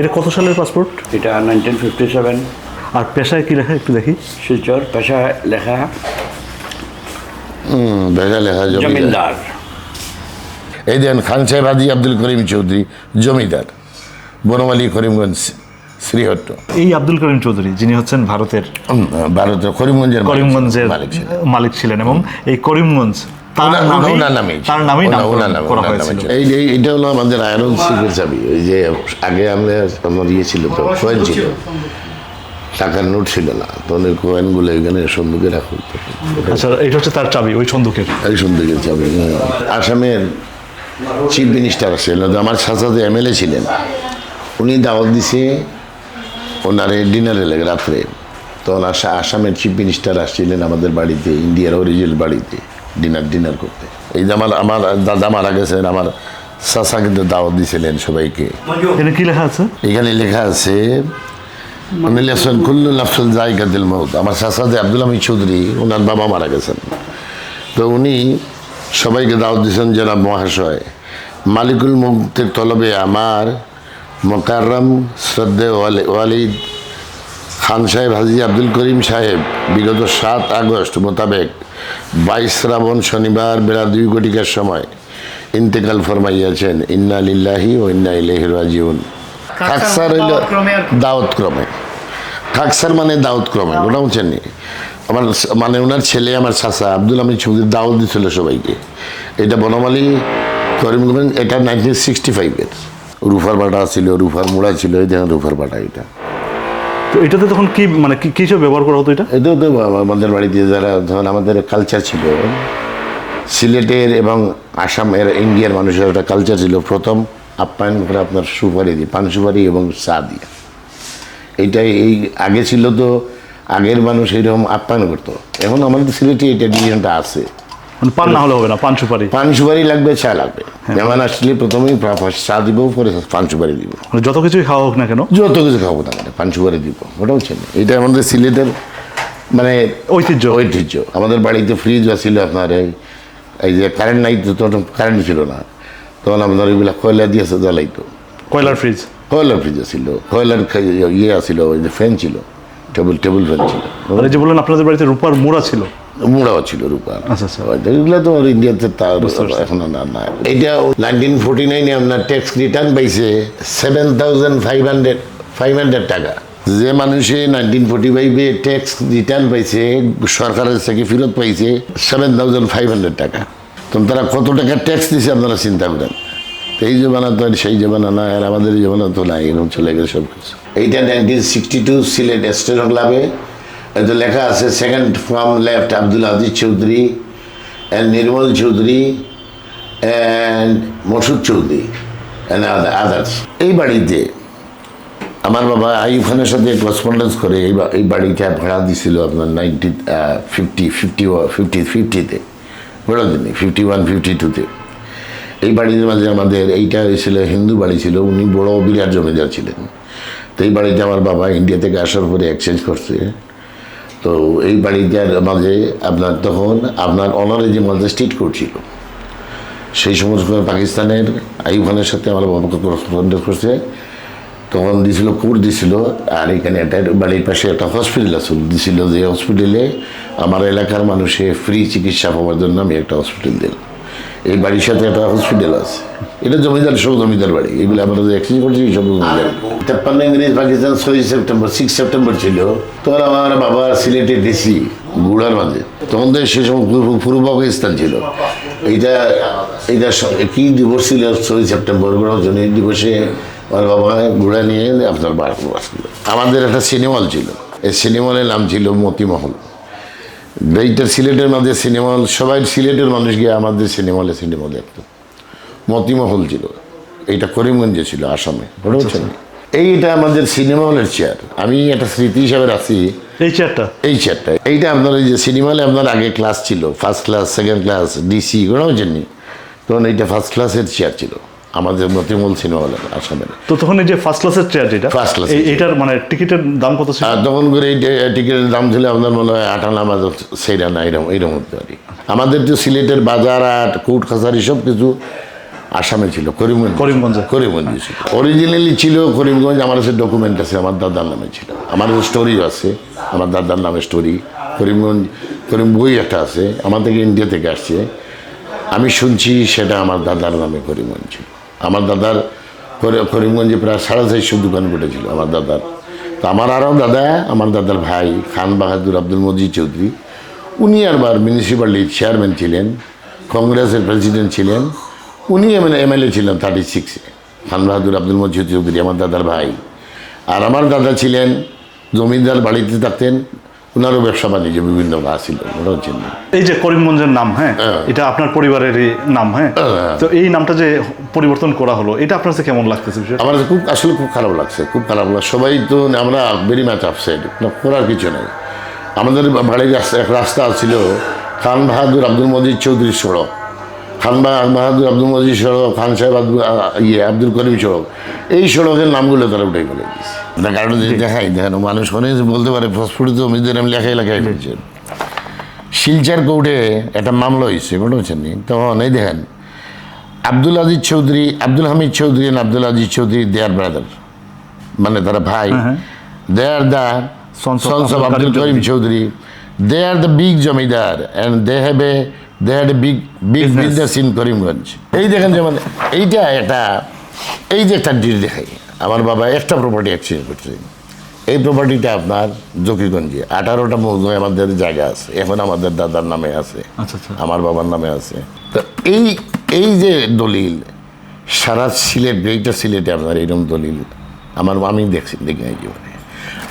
এটা কত সালের পাসপোর্ট এটা নাইনটিন ফিফটি সেভেন আর পেশায় কি লেখা? একটু দেখি। শিলচর পেশা লেখা ভেজা লেখা জমিদার। এই দেন খান সাহেব হাজি আব্দুল করিম চৌধুরী জমিদার। বনমালী করিমগঞ্জ শ্রীহট্ট। এই আব্দুল করিম চৌধুরী যিনি হচ্ছেন ভারতের ভারতের করিমগঞ্জের করিমগঞ্জের মালিক মালিক ছিলেন এবং এই করিমগঞ্জ তার নামেই ছিল। এই এটা হলো আমাদের আয়রন সিকের চাবি। ওই যে আগে আমরা আমার ইয়ে ছিল তো কয়েন ছিল। টাকার নোট ছিল না তখন কয়েনগুলো এখানে সন্দুকে রাখা আচ্ছা এটা হচ্ছে তার চাবি ওই সন্দুকের। এই সন্দুকের চাবি হ্যাঁ। আসামের চিফ মিনিস্টার ছিলেন আমার সাথে এমএলএ ছিলেন। উনি দাওয়াত দিছে ওনারে ডিনারে লেগে রাত্রে। তখন আসা আসামের চিফ মিনিস্টার আসছিলেন আমাদের বাড়িতে ইন্ডিয়ার অরিজিনাল বাড়িতে। ডিনার ডিনার করতে। এই যে আমার আমার দাদা মারা গেছেন আমার চাচা কিন্তু দাওয়াত দিছিলেন সবাইকে। এখানে কি লেখা আছে? এখানে লেখা আছে উনি লেখছেন কুল্লু নাফসুল জায়গাতিল মৌত আমার চাচা যে আব্দুল হামিদ চৌধুরী ওনার বাবা মারা গেছেন। তো উনি সবাইকে দাওয়াত দিয়েছেন জনাব মহাশয়। মালিকুল মুক্তির তলবে আমার মোকাররম শ্রদ্ধে ওয়ালি- ওয়ালিদ খান সাহেব হাজি আব্দুল করিম সাহেব বিগত সাত আগস্ট মোতাবেক বাইশ শ্রাবণ শনিবার বেলা দুই কোটিকার সময় ইন্তেকাল ফরমাইয়াছেন ইন্না লিল্লাহি ও ইন্না রাজিউন। খাকসার হইল দাওয়াত ক্রমে খাকসার মানে দাওয়াত ক্রমে ওটা বুঝছেন নি? আমার মানে ওনার ছেলে আমার চাচা আব্দুল আমি চৌধুরী দাওয়াত দিছিল সবাইকে। এটা বনমালী করিমগঞ্জ এটা নাইনটিন সিক্সটি ফাইভের রুফার বাটা ছিল রুফার মুড়া ছিল এই দেখেন রুফার বাটা এটা। তো এটাতে তখন কি মানে কি কিসব ব্যবহার করা হতো এটা? এটাও তো আমাদের বাড়িতে যারা ধরুন আমাদের কালচার ছিল সিলেটের এবং আসামের ইন্ডিয়ার মানুষের একটা কালচার ছিল প্রথম আপ্যায়ন করে আপনার সুপারি দিয়ে পান সুপারি এবং চা দিয়ে। এইটাই এই আগে ছিল তো আগের মানুষ এইরকম আপ্যায়ন করতো। এখন আমাদের সিলেটে এটা ডিভিশনটা আছে। মানে পান না হলে হবে না পান সুপারি। পান সুপারি লাগবে চা লাগবে। যেমন আসলে প্রথমেই চা দিব পরে সুপারি দিব। মানে যত কিছুই খাওয়া হোক না কেন? যত কিছু খাব না কেন সুপারি দিব ওটা হচ্ছে এটা আমাদের সিলেটের মানে ঐতিহ্য। ঐতিহ্য। আমাদের বাড়িতে ফ্রিজ ছিল আপনার এই এই যে কারেন্ট নাই তো তখন কারেন্ট ছিল না। তখন আপনার ওইগুলা কয়লা দিয়েছে জ্বালাইতো। কয়লার ফ্রিজ কয়লার ফ্রিজ ছিল। কয়লার ইয়ে ছিল ওই যে ফ্যান ছিল টেবিল টেবিল ফ্যান ছিল। যে বললেন আপনাদের বাড়িতে রূপার মুড়া ছিল। মুড়াও ছিল রূপার আচ্ছা, আচ্ছা। এগুলো তো ইন্ডিয়াতে তার এখন না এটা নাইনটিন ফোর্টি নাইনে আপনার ট্যাক্স রিটার্ন পাইছে seven thousand five hundred five hundred টাকা। যে মানুষে নাইনটিন ফোর্টি ফাইভে ট্যাক্স রিটার্ন পাইছে সরকারের থেকে ফেরত পাইছে সেভেন থাউজেন্ড ফাইভ হান্ড্রেড টাকা। তো তারা কত টাকা ট্যাক্স দিছে আপনারা চিন্তা করেন। এই জমানা তো আর সেই জমানা না আর আমাদের জমানা তো নাই এরকম চলে গেছে সব কিছু এইটা nineteen sixty two Sylhet station ক্লাবে এতে লেখা আছে second from left Abdul Aziz Chowdhury and Nirmal Chowdhury and Masud Chowdhury and others এই বাড়িতে আমার বাবা আইব খানের সাথে করেসপন্ডেন্স করে, এই এই বাড়িটা ভাড়া দিছিল আপনার নাইনটি ফিফটি ফিফটি ফিফটি ফিফটিতে বড় দিনে ফিফটি ওয়ান ফিফটি টুতে এই বাড়ির মাঝে আমাদের, এইটা ছিল হিন্দু বাড়ি ছিল, উনি বড় বিরাট জমিদার ছিলেন। তো এই বাড়িতে আমার বাবা ইন্ডিয়া থেকে আসার পরে এক্সচেঞ্জ করছে। তো এই বাড়িটার মাঝে আপনার তখন আপনার অনারে যে মাঝে স্ট্রিট কোর্ট ছিল, সেই সময় পাকিস্তানের আইব খানের সাথে আমার বাবাকে করছে, তখন দিছিল কোর্ট দিছিল, আর এখানে একটা বাড়ির পাশে একটা হসপিটাল আছে, দিছিল যে হসপিটালে আমার এলাকার মানুষে ফ্রি চিকিৎসা পাওয়ার জন্য আমি একটা হসপিটাল দিলাম। এই বাড়ির সাথে একটা হসপিটাল আছে। এটা জমিদার সব জমিদার বাড়ি। এগুলো আমরা যে এক্সচেঞ্জ করছি সব জমিদার তেপ্পান্ন ইংরেজ পাকিস্তান ছয় সেপ্টেম্বর সিক্স সেপ্টেম্বর ছিল। তখন আমার বাবা সিলেটে ডিসি গুড়ার মাঝে তখন তো সে সময় পূর্ব- পাকিস্তান ছিল। এইটা এইটা কি দিবস ছিল? ছয় সেপ্টেম্বর জন্য দিবসে আমার বাবা গুড়া নিয়ে আপনার আসছিল আমাদের একটা সিনেমা ছিল। এই সিনেমা হলের নাম ছিল মতিমহল। এইটা সিলেটের মাঝে সিনেমা হল সবাই সিলেটের মানুষ গিয়ে আমাদের সিনেমা হলে সিনেমা দেখতো। মতিমহল ছিল এইটা করিমগঞ্জে ছিল আসামে বড় হচ্ছে এইটা আমাদের সিনেমা হলের চেয়ার আমি একটা স্মৃতি হিসাবে রাখছি। এই চেয়ারটা এই চেয়ারটা এইটা আপনার এই যে সিনেমা হলে আপনার আগে ক্লাস ছিল first class second class DC কোনো হচ্ছেন তখন এইটা ফার্স্ট ক্লাসের চেয়ার ছিল। আমাদের মতিমহল সিনেমা হলে আসামের। তো তখন এই যে ফার্স্ট ক্লাসের চেয়ার যেটা এর এই- এইটার মানে টিকিটের দাম কত ছিল? তখন করে এই টিকিটের দাম ছিল আপনার মনে হয় আটানা বাজার সেইটা না এরকম এইরকম হতে পারি। আমাদের তো সিলেটের বাজার আর কোর্ট কাছারি সব কিছু আসামে ছিল করিমগঞ্জ। করিমগঞ্জে। করিমগঞ্জে অরিজিনালি ছিল করিমগঞ্জ আমার কাছে ডকুমেন্ট আছে আমার দাদার নামে ছিল। আমার স্টোরিও আছে আমার দাদার নামে স্টোরি করিমগঞ্জ করিম বই একটা আছে আমার থেকে ইন্ডিয়া থেকে আসছে। আমি শুনছি সেটা আমার দাদার নামে করিমগঞ্জ ছিল। আমার দাদার করি- করিমগঞ্জে প্রায় সাড়ে চারশো দোকান ঘটেছিল আমার দাদার। তো আমার আরও দাদা, আমার দাদার ভাই খান বাহাদুর আব্দুল মজিদ চৌধুরী। উনি আবার মিউনিসিপ্যালিটির চেয়ারম্যান ছিলেন কংগ্রেসের প্রেসিডেন্ট ছিলেন। উনি এমএলএ ছিলেন থার্টি সিক্সে খান বাহাদুর আব্দুল মজিদ চৌধুরী, আমার দাদার ভাই। আর আমার দাদা ছিলেন, জমিদার বাড়িতে থাকতেন ওনারও ব্যবসা বাণিজ্য বিভিন্ন ছিল চিনি হচ্ছেন এই যে করিমগঞ্জের নাম হ্যাঁ হ্যাঁ। এটা আপনার পরিবারেরই নাম হ্যাঁ হ্যাঁ। তো এই নামটা যে পরিবর্তন করা হলো এটা আপনার কাছে কেমন লাগতেছে? আমার খুব আসলে খুব খারাপ লাগছে খুব খারাপ লাগছে সবাই তো আমরা ভেরি ম্যাচ আপসাইড করার কিছু নেই আমাদের বাড়ির এক রাস্তা ছিল খান বাহাদুর আব্দুল মজিদ চৌধুরী সড়ক খান বাহা- বাহাদুর আব্দুল মজিদ সড়ক খান সাহেব ইয়ে আব্দুল করিম সড়ক এই সড়কের নামগুলো তারা উঠে ফেলে দিয়েছে। কারণ দেখাই দেখেন মানুষ অনেক বলতে পারে ফসফুটিত অমিদের আমি লেখাই লেখাই ফেলছে। শিলচার কোর্টে একটা মামলা হয়েছে কোনো হচ্ছেন তখন এই দেখেন Abdul Aziz Chowdhury Abdul Hamid Chowdhury and Abdul Aziz Chowdhury their brother মানে তারা ভাই। They are the sons Abdul Karim Chowdhury. They are the big zamindar and they have a they had a big big. Business in Karimganj এই দেখেন যেমন এইটা একটা এই যে একটা ডিল দেখাই। আমার বাবা একটা প্রপার্টি এক্সচেঞ্জ করছে। এই প্রপার্টিটা আপনার জকিগঞ্জে। আঠারোটা মৌজায় আমাদের জায়গা আছে। এখন আমাদের দাদার নামে আছে। আচ্ছা আচ্ছা। আমার বাবার নামে আছে। তো এই এই যে দলিল সারা সিলেট এইটা সিলেটে আপনার এইরকম দলিল। আমার আমি দেখছি দেখি নাই জীবনে।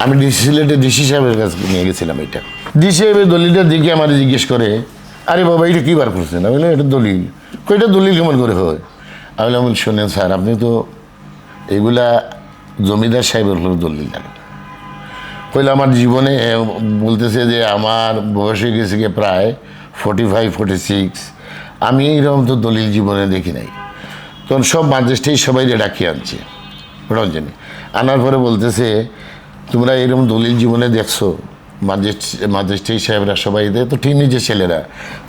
আমি ডিসি সিলেটে ডিসি সাহেবের কাছে নিয়ে গেছিলাম এটা। ডিসি সাহেবের দলিলটা দেখে আমার জিজ্ঞেস করে আরে বাবা এটা কী বার করছেন? আমি বললাম, এটা দলিল। কইটা দলিল কেমন করে হয়? আমি বললাম শোনেন স্যার, আপনি তো এগুলা জমিদার সাহেবের হলো দলিল লাগে কইলে, আমার জীবনে বলতেছে যে আমার বয়স হয়ে গেছে গিয়ে প্রায় ফোর্টি ফাইভ ফোর্টি সিক্স আমি এইরকম তো দলিল জীবনে দেখি নাই। তখন সব মাদ্রাসটাই সবাই ডাকিয়ে আনছে, রঞ্জনী। আনার পরে বলতেছে, তোমরা এরকম দলিল জীবনে দেখছ? মাদ্রাস মাদ্রাসটাই সাহেবরা সবাই তো ঠিক নিজের ছেলেরা।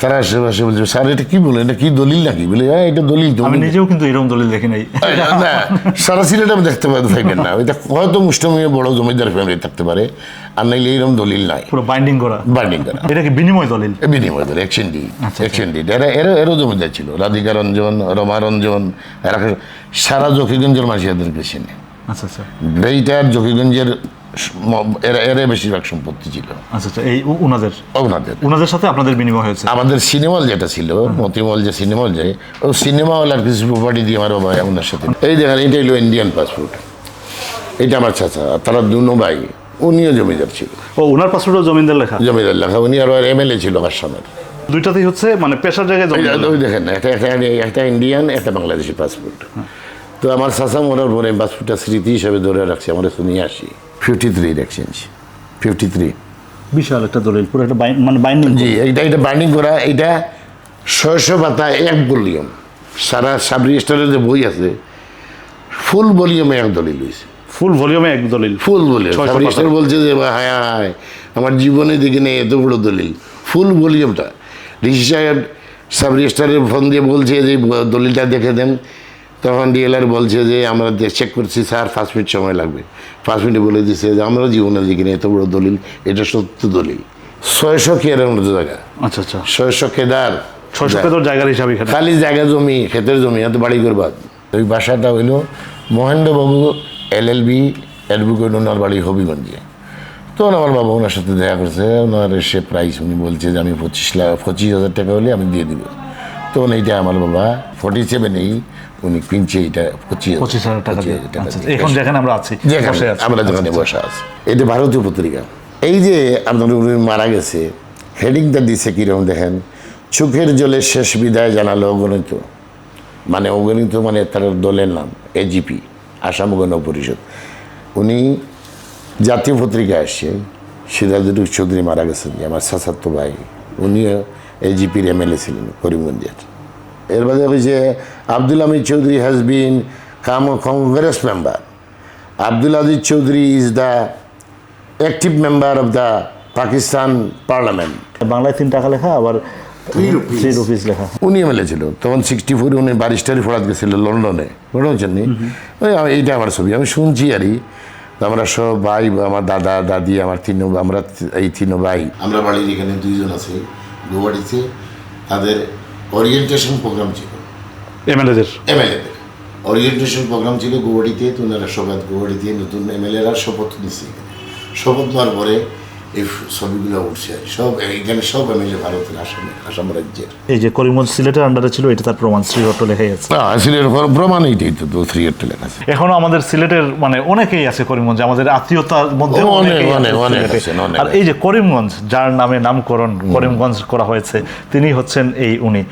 তারা আশেপাশে বলছে স্যার এটা কি বলে এটা কি দলিল নাকি? বলে হ্যাঁ এটা দলিল আমি নিজেও কিন্তু এরকম দলিল দেখি নাই। না সারা সিলেট আমি দেখতে পাইবেন না। হয়তো মুষ্টমীয় বড় জমিদার ফ্যামিলি থাকতে পারে। আর নাইলে এইরকম দলিল নাই। পুরো বাইন্ডিং করা। বার্নিং করা। এটা কি বিনিময় দলিল? বিনিময় ধরে অ্যাকশন ডি ডি এরা এরা এরও জমিদার ছিল। রাধিকা রঞ্জন রমা রঞ্জন এরা সারা জকিগঞ্জের মানুষ এদের নেই। আচ্ছা আচ্ছা। এইটার জকিগঞ্জের এরা বেশিরভাগ সম্পত্তি ছিল। আচ্ছা আচ্ছা এই উনাদের? ওনাদের। উনাদের সাথে আপনাদের বিনিময় হয়েছে? আমাদের সিনেমা হল যেটা ছিল মতিমল যে সিনেমা যায় ও সিনেমা হল আর কিছু প্রপার্টি দিয়ে আমার বাবা ওনার সাথে এই দেখেন এটা হলো ইন্ডিয়ান পাসপোর্ট এটা আমার চাচা তারা দুনো ভাই উনিও জমিদার ছিল। ও উনার পাসপোর্টও জমিনদের লেখা? জমিদার লেখা উনি আর এমএলএ ছিল আসামের দুইটাতেই হচ্ছে মানে পেশার জায়গায় ওই জমিদার। যে- দেখেন একটা একটা একটা ইন্ডিয়ান একটা বাংলাদেশি পাসপোর্ট তো আমার সাসা মরার পরে পাসপোর্টটা স্মৃতি হিসাবে ধরে রাখছি আমরা তো নিয়ে আসি। Fifty three exchange fifty three বিশাল একটা দলিল পুরো একটা মানে বাইন্ডিং জি এইটা এটা বার্নিং করা এইটা ছয়শো পাতা এক ভলিউম সারা সাব রেজিস্টারের যে বই আছে ফুল ভলিউমে এক দলিল হয়েছে ফুল ভলিউমে এক দলিল। ফুল ভলিউম সাব রেজিস্টার বলছে যে হায় হায় আমার জীবনে দেখি নেই এত বড় দলিল। ফুল ভলিউমটা ঋষি সাহেব সাব রেজিস্টারের ফোন দিয়ে বলছে যে দলিলটা দেখে দেন। তখন ডিএলআর বলছে যে আমরা চেক করছি স্যার পাঁচ মিনিট সময় লাগবে। পাঁচ মিনিটে বলে দিচ্ছে যে আমরা জীবনে দেখি নেই এত বড় দলিল এটা সত্য দলিল। ছয়শো কেয়ারের মতো জায়গা। আচ্ছা আচ্ছা। ছয়শো কেদার ছয়শো পেতর জায়গার হিসাবে খালি জায়গা জমি ক্ষেতের জমি এত বাড়ি করবার। ওই বাসাটা হইল মহেন্দ্রবাবু এল এল বি অ্যাডভোকেট ওনার বাড়ি হবিগঞ্জে। তখন আমার বাবা ওনার সাথে দেখা করছে ওনার সে প্রাইস উনি বলছে যে আমি পঁচিশ লাখ পঁচিশ হাজার টাকা হলে আমি দিয়ে দিব। তখন এইটা আমার। বাবা ফর্টি সেভেনেই উনি কিনছে এইটা পঁচিশ পঁচিশ হাজার টাকা আচ্ছা। এখন যেখানে আমরা আছি আমরা যেখানে বসে আছি। এটা ভারতীয় পত্রিকা। এই যে আপনার উনি মারা গেছে হেডিংটা দিছে কীরকম দেখেন? চোখের জলে শেষ বিদায় জানালো অগণিত। মানে অগণিত মানে তার দলের নাম এজিপি আসাম গণ পরিষদ উনি জাতীয় পত্রিকায় আসছে সিরাজুল চৌধুরী মারা গেছেন যে আমার সাসাত্ত ভাই। উনিও এজিপির এমএলএ ছিলেন করিমগঞ্জের। এর বাদে হয়েছে Abdul Hamid Chowdhury has been come Congress member Abdul Aziz Chowdhury is the active member of the Pakistan parliament বাংলায় তিন টাকা লেখা আবার রুপিস লেখা। উনি এমএলএ ছিল তখন সিক্সটি ফোরে উনি বারিস্টারি ফোরাত গেছিল লন্ডনে মনে হচ্ছেন নি? ওই এইটা আমার ছবি আমি শুনছি আরই আমরা সব ভাই আমার দাদা দাদি আমার তিন আমরা এই তিন ভাই। আমরা বাড়ির এখানে দুইজন আছে। গুয়াহাটিতে তাদের ওরিয়েন্টেশন প্রোগ্রাম ছিল। এমএলএদের এমএলএদের ওরিয়েন্টেশন প্রোগ্রাম ছিল গুয়াহাটিতে তো ওনারা সবাই গুয়াহাটিতে নতুন এমএলএরা শপথ নিচ্ছে শপথ নেওয়ার পরে এই ছবিগুলো উঠছে। সব এখানে সব ভারতের আসাম আসাম রাজ্যের। এই যে করিমগঞ্জ সিলেটের আন্ডারে ছিল এটা তার প্রমাণ শ্রীহট্ট লেখাই আছে। না আসলে প্রমাণ এইটাই তো লেখা আছে। এখনও আমাদের সিলেটের মানে অনেকেই আছে করিমগঞ্জে আমাদের আত্মীয়তার মধ্যে আর এই যে করিমগঞ্জ যার নামে নামকরণ করিমগঞ্জ করা হয়েছে তিনি হচ্ছেন এই উনি।